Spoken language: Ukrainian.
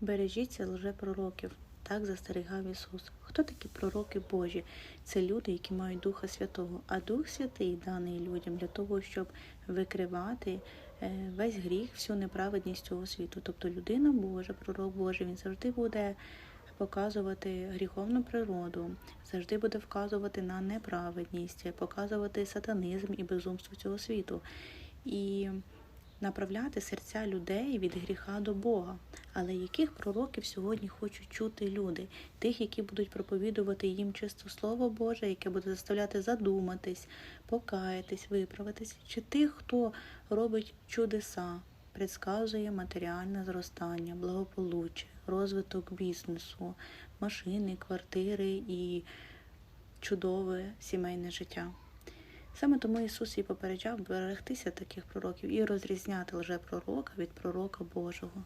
Бережіться лжепророків. Так застерігав Ісус. Хто такі пророки Божі? Це люди, які мають Духа Святого. А Дух Святий даний людям для того, щоб викривати е, весь гріх, всю неправедність цього світу. Тобто людина Божа, пророк Божий, він завжди буде показувати гріховну природу, завжди буде вказувати на неправедність, показувати сатанизм і безумство цього світу. І направляти серця людей від гріха до Бога. Але яких пророків сьогодні хочуть чути люди? Тих, які будуть проповідувати їм чисто Слово Боже, яке буде заставляти задуматись, покаятись, виправитись, чи тих, хто робить чудеса, предсказує матеріальне зростання, благополуччя, розвиток бізнесу, машини, квартири і чудове сімейне життя. Саме тому Ісус і попереджав берегтися таких пророків і розрізняти лжепророка від пророка Божого.